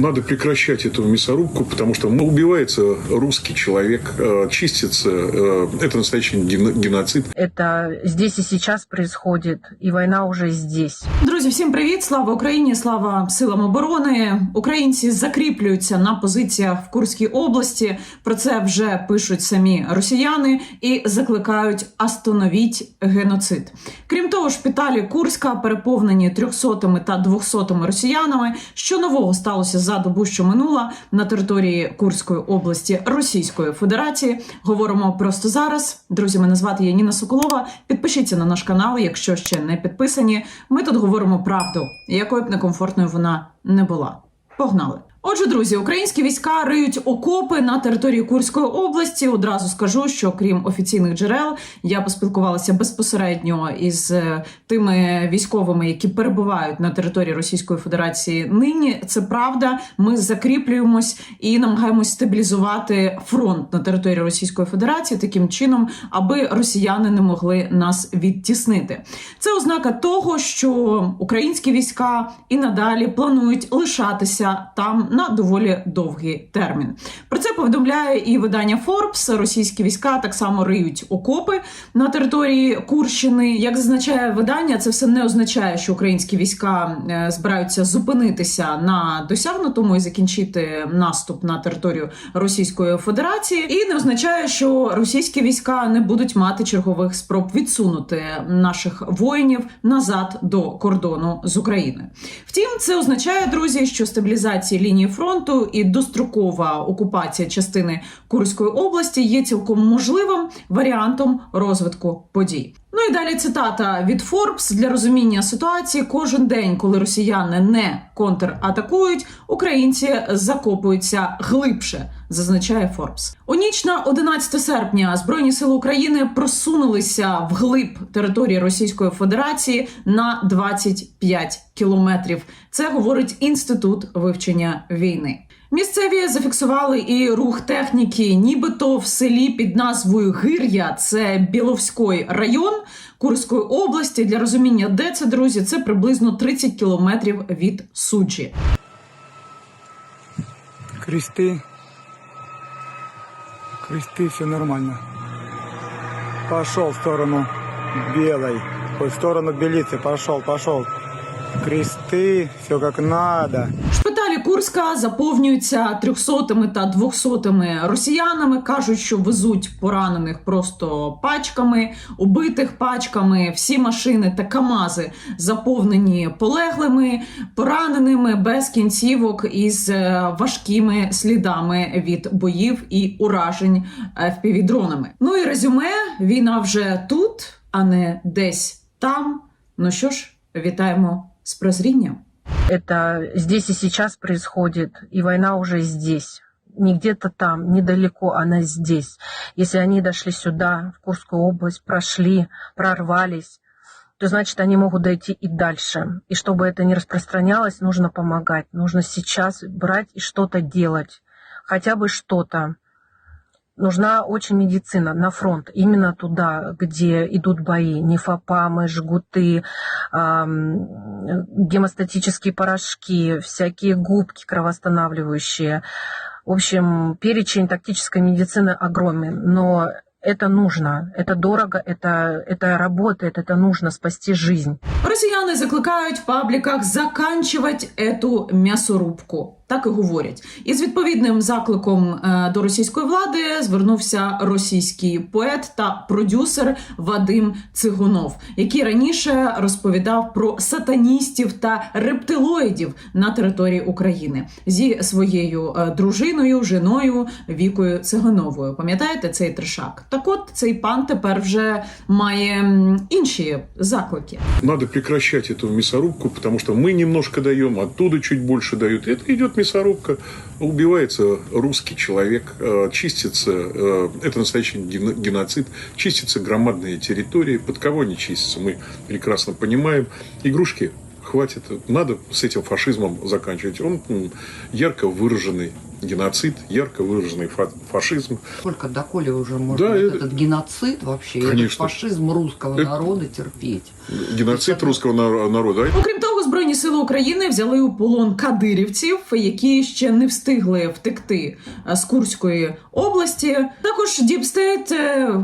Надо прекращать эту мясорубку, потому что ну, убивается русский человек, э, чистится. э, Это настоящий ген- геноцид. Это здесь и сейчас происходит, и война уже здесь. Друзі, всім привіт! Слава Україні! Слава силам оборони! Українці закріплюються на позиціях в Курській області. Про це вже пишуть самі росіяни і закликають остановіть геноцид. Крім того, шпиталі Курська переповнені 300 та 200 росіянами. Що нового сталося за добу, що минула на території Курської області Російської Федерації? Говоримо просто зараз. Друзі, мене звати Яніна Соколова. Підпишіться на наш канал, якщо ще не підписані. Ми тут говоримо правду, якою б некомфортною вона не була. Погнали! Отже, друзі, українські війська риють окопи на території Курської області. Одразу скажу, що крім офіційних джерел, я поспілкувалася безпосередньо із е, тими військовими, які перебувають на території Російської Федерації. Нині це правда. Ми закріплюємось і намагаємось стабілізувати фронт на території Російської Федерації таким чином, аби росіяни не могли нас відтіснити. Це ознака того, що українські війська і надалі планують лишатися там на доволі довгий термін. Про це повідомляє і видання Forbes. Російські війська так само риють окопи на території Курщини. Як зазначає видання, це все не означає, що українські війська е, збираються зупинитися на досягнутому і закінчити наступ на територію Російської Федерації, і не означає, що російські війська не будуть мати чергових спроб відсунути наших воїнів назад до кордону з України. Втім, це означає, друзі, що стабілізація лінії фронту і дострокова окупація частини Курської області є цілком можливим варіантом розвитку подій. Ну і далі цитата від Forbes для розуміння ситуації. Кожен день, коли росіяни не контратакують, українці закопуються глибше, зазначає Forbes. У ніч на 11 серпня Збройні сили України просунулися вглиб території Російської Федерації на 25 кілометрів. Це говорить інститут вивчення війни. Місцеві зафіксували і рух техніки, нібито в селі під назвою Гир'я, це Біловський район Курської області. Для розуміння, де це друзі, це приблизно 30 кілометрів від суджі. кресты. Кресты, все нормально. Пошел в сторону белой. Ой, в сторону белицы. Пошел, пошел. Кресты, все как надо. Курська заповнюються трьохсотими та двохсотими росіянами. кажуть, що везуть поранених просто пачками, убитих пачками. Всі машини та камази заповнені полеглими, пораненими без кінцівок із е, важкими слідами від боїв і уражень FPV-дронами. Ну і резюме: війна вже тут, а не десь там. Ну що ж, вітаємо з прозрінням. Это здесь и сейчас происходит, и война уже здесь. Не где-то там, недалеко, она здесь. Если они дошли сюда, в Курскую область, прошли, прорвались, то значит они могут дойти и дальше. И чтобы это не распространялось, нужно помогать. Нужно сейчас брать и что-то делать. Хотя бы что-то. Нужна очень медицина на фронт, именно туда, где идут бои, нефопамы, жгуты, ам, гемостатические порошки, всякие губки кровоостанавливающие. В общем, перечень тактической медицины огромен, но это нужно, это дорого, это, это работает, это нужно спасти жизнь. Росіяни закликають в пабліках заканчувати ету м'ясорубку. Так і говорять. І з відповідним закликом е, до російської влади звернувся російський поет та продюсер Вадим Цигунов, який раніше розповідав про сатаністів та рептилоїдів на території України зі своєю е, дружиною, женою Вікою Цигуновою. Пам'ятаєте цей трешак? Так от цей пан тепер вже має м, інші заклики. Надо прекращать эту мясорубку, потому что мы немножко даем, оттуда чуть больше дают. Это идет мясорубка, убивается русский человек, э, чистится, э, это настоящий ген- геноцид, чистятся громадные территории. Под кого они чистятся, мы прекрасно понимаем. Игрушки хватит, надо с этим фашизмом заканчивать. Он м, ярко выраженный геноцид, ярко выраженный фа- фашизм. Сколько, доколе уже можно Да, вот это- этот геноцид вообще, этот Конечно. фашизм русского Это- народа терпеть? Геноцид русского на- народа. Окрім того, збройні сили України взяли у полон кадирівців, які ще не встигли втекти е, з Курської області. Також Діпстейт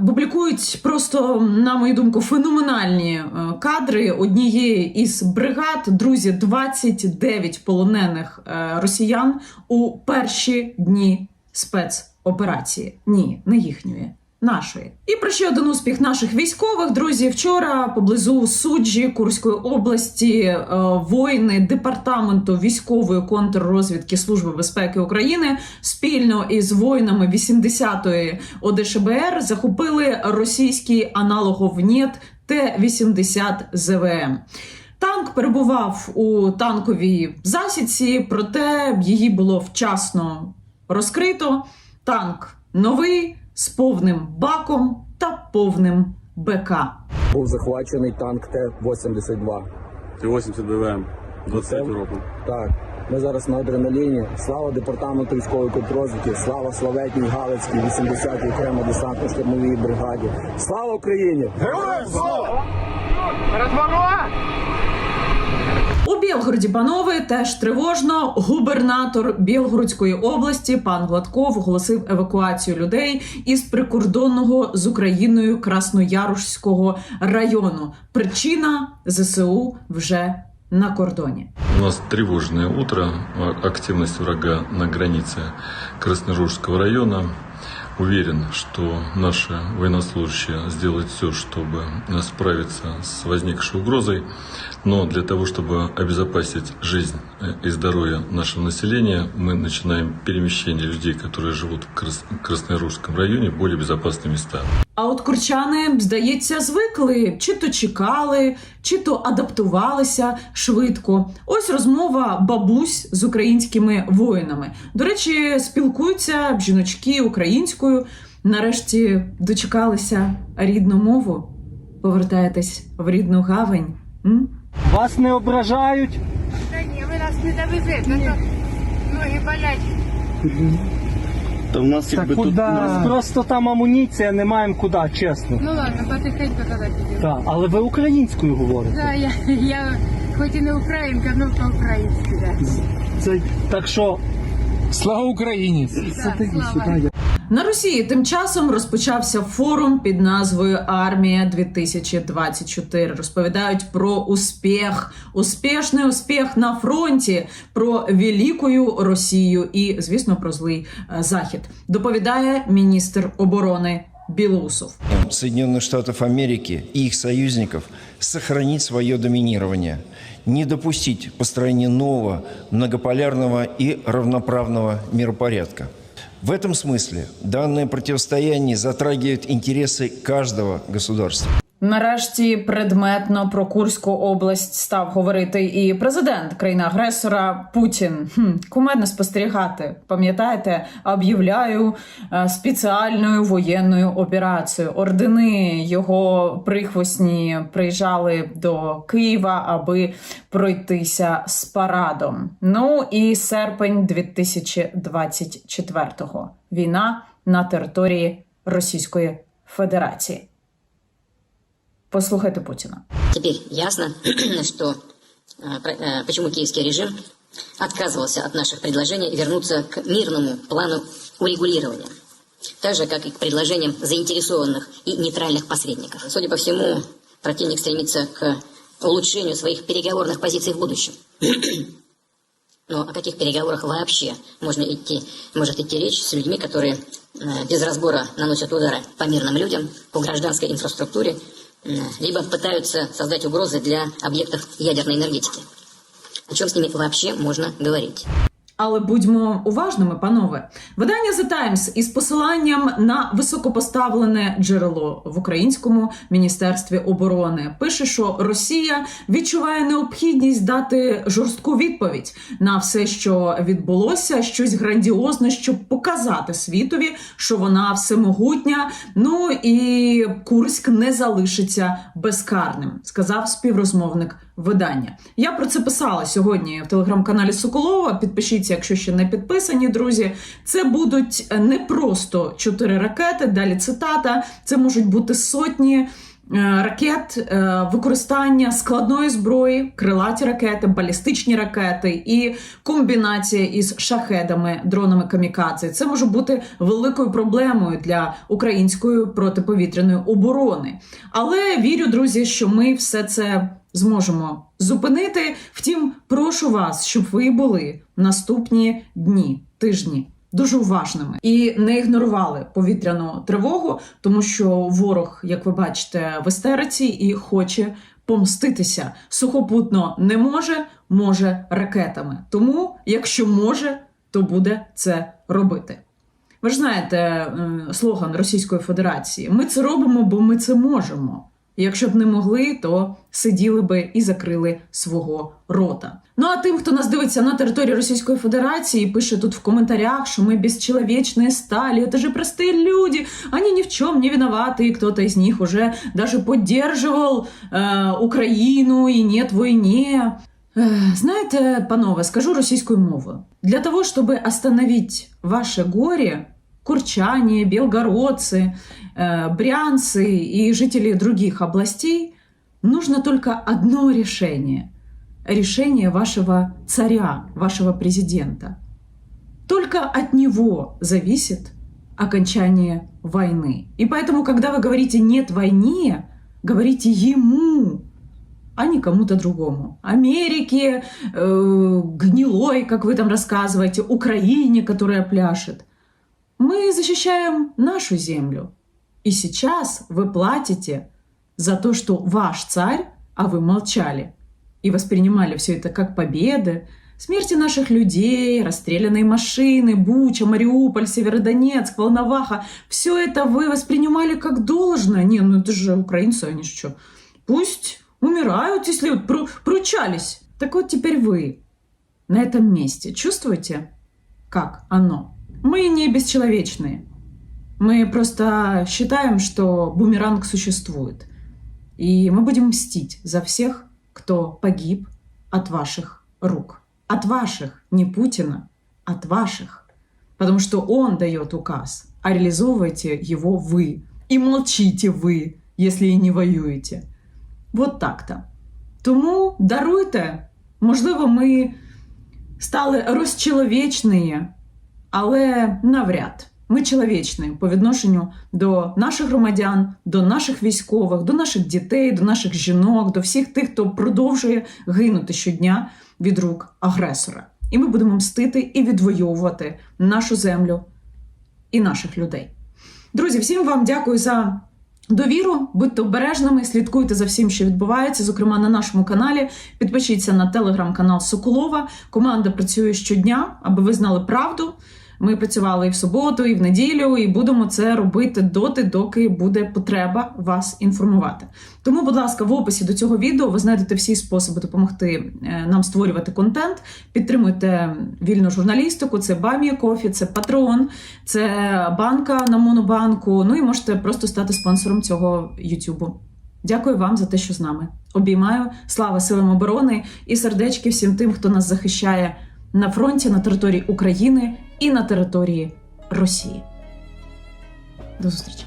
публікують просто, на мою думку, феноменальні е, кадри однієї із бригад. Друзі, 29 полонених е, росіян у перші дні спецоперації. Ні, не їхньої. Нашої і про ще один успіх наших військових друзі. Вчора поблизу суджі Курської області е, воїни департаменту військової контррозвідки Служби безпеки України спільно із воїнами 80-ї ОДШБР захопили російський аналогов НЕТ Т-80 ЗВМ. Танк перебував у танковій засідці, проте її було вчасно розкрито. Танк новий з повним баком та повним БК. Був захвачений танк Т-82. Т-80 БВМ 23 року. Так, ми зараз на адреналіні. Слава департаменту військової контррозвідки, слава Славетній Галицькій, 80-й окремо десантно-штурмовій бригаді. Слава Україні! У Білгороді, панове, теж тривожно. Губернатор Білгородської області пан Гладков оголосив евакуацію людей із прикордонного з Україною Красноярушського району. Причина ЗСУ вже на кордоні. У нас тревожное утро, а- активность врага на границе Красноружского района. Уверен, что наши военнослужащие сделают все, чтобы справиться с возникшей угрозой. Но для того, чтобы обезопасить жизнь э, и здоровье нашего населения, мы начинаем перемещение людей, которые живут в Крас- Красноружском районе, в более безопасные места. А от курчани, здається, звикли, чи то чекали, чи то адаптувалися швидко. Ось розмова бабусь з українськими воїнами. До речі, спілкуються жіночки українською. Нарешті дочекалися рідну мову. Повертаєтесь в рідну гавань. М? Вас не ображають? Та ні, ви нас не довезете, то ноги болять. Та в нас Так куди? У нас просто там амуніція, не маємо куди, чесно. Ну ладно, потихеньку тоді підемо. Так, але ви українською говорите. Да, я, я хоч і не українка, але по-українськи, да. Це так що Слава Україні! Так, слава. На Росії тим часом розпочався форум під назвою Армія 2024 Розповідають про успіх, успішний успіх на фронті, про великою Росію і, звісно, про злий е, захід. Доповідає міністр оборони Білоусов. Соединенных Штатов Америки и их союзников сохранить свое доминирование, не допустить построения нового, многополярного и равноправного миропорядка. В этом смысле данное противостояние затрагивает интересы каждого государства. Нарешті предметно про Курську область став говорити і президент країни-агресора Путін. Хм, кумедно спостерігати. Пам'ятаєте, об'являю е, спеціальною воєнною операцією. Ордени його прихвостні приїжджали до Києва, аби пройтися з парадом. Ну і серпень 2024-го. Війна на території Російської Федерації. Послухайте Путіна. Теперь ясно, что про- э, почему киевский режим отказывался от наших предложений вернуться к мирному плану урегулирования. Так же, как и к предложениям заинтересованных и нейтральных посредников. Судя по всему, противник стремится к улучшению своих переговорных позиций в будущем. Но о каких переговорах вообще можно идти, может идти речь с людьми, которые э, без разбора наносят удары по мирным людям, по гражданской инфраструктуре, либо пытаются создать угрозы для объектов ядерной энергетики. О чем с ними вообще можно говорить? Але будьмо уважними, панове. Видання The Times із посиланням на високопоставлене джерело в українському міністерстві оборони пише, що Росія відчуває необхідність дати жорстку відповідь на все, що відбулося, щось грандіозне, щоб показати світові, що вона всемогутня. Ну і Курськ не залишиться безкарним, сказав співрозмовник видання. Я про це писала сьогодні в телеграм-каналі Соколова. Підпишіться, якщо ще не підписані, друзі. Це будуть не просто чотири ракети. Далі цитата. Це можуть бути сотні ракет, е, використання складної зброї, крилаті ракети, балістичні ракети і комбінація із шахедами, дронами камікадзе. Це може бути великою проблемою для української протиповітряної оборони. Але вірю, друзі, що ми все це зможемо зупинити. Втім, прошу вас, щоб ви були наступні дні, тижні. Дуже уважними і не ігнорували повітряну тривогу, тому що ворог, як ви бачите, в істериці і хоче помститися. Сухопутно не може, може ракетами. Тому, якщо може, то буде це робити. Ви ж знаєте слоган Російської Федерації: ми це робимо, бо ми це можемо. І Якщо б не могли, то сиділи би і закрили свого рота. Ну а тим, хто нас дивиться на території Російської Федерації, пише тут в коментарях, що ми бесчеловечные стали, это же простые люди, они ни в чем не виноваты, и кто-то из них уже даже поддерживал э, Україну і нет війні. Е, Знаєте, панове, скажу російською мовою. Для того, чтобы остановить ваше горе, курчане, белгородцы, э, брянцы и жители других областей, нужно только одно решение. Решение вашего царя, вашего президента. Только от него зависит окончание войны. И поэтому, когда вы говорите «нет войне», говорите ему, а не кому-то другому. Америке, э, гнилой, как вы там рассказываете, Украине, которая пляшет. Мы защищаем нашу землю. И сейчас вы платите за то, что ваш царь, а вы молчали и воспринимали все это как победы, смерти наших людей, расстрелянные машины, Буча, Мариуполь, Северодонецк, Волноваха, все это вы воспринимали как должное. Не, ну это же украинцы, они что? Пусть умирают, если вот пру- пручались. Так вот теперь вы на этом месте чувствуете, как оно? Мы не бесчеловечные. Мы просто считаем, что бумеранг существует. И мы будем мстить за всех, кто погиб от ваших рук. От ваших, не Путина, от ваших. Потому что он дает указ, а реализовываете его вы. И молчите вы, если и не воюєте. Вот так-то. Тому даруйте. Можливо, ми стали розчеловічні, але навряд. Ми чоловічні по відношенню до наших громадян, до наших військових, до наших дітей, до наших жінок, до всіх тих, хто продовжує гинути щодня від рук агресора. І ми будемо мстити і відвоювати нашу землю і наших людей. Друзі, всім вам дякую за довіру. Будьте обережними, слідкуйте за всім, що відбувається, зокрема на нашому каналі. Підпишіться на телеграм-канал Соколова. Команда працює щодня, аби ви знали правду. Ми працювали і в суботу, і в неділю, і будемо це робити доти, доки буде потреба вас інформувати. Тому, будь ласка, в описі до цього відео ви знайдете всі способи допомогти е, нам створювати контент. Підтримуйте вільну журналістику, це Бамія Кофі, це Патреон, це банка на Монобанку. Ну і можете просто стати спонсором цього Ютубу. Дякую вам за те, що з нами. Обіймаю. Слава силам оборони і сердечки всім тим, хто нас захищає на фронті, на території України і на території Росії. До зустрічі!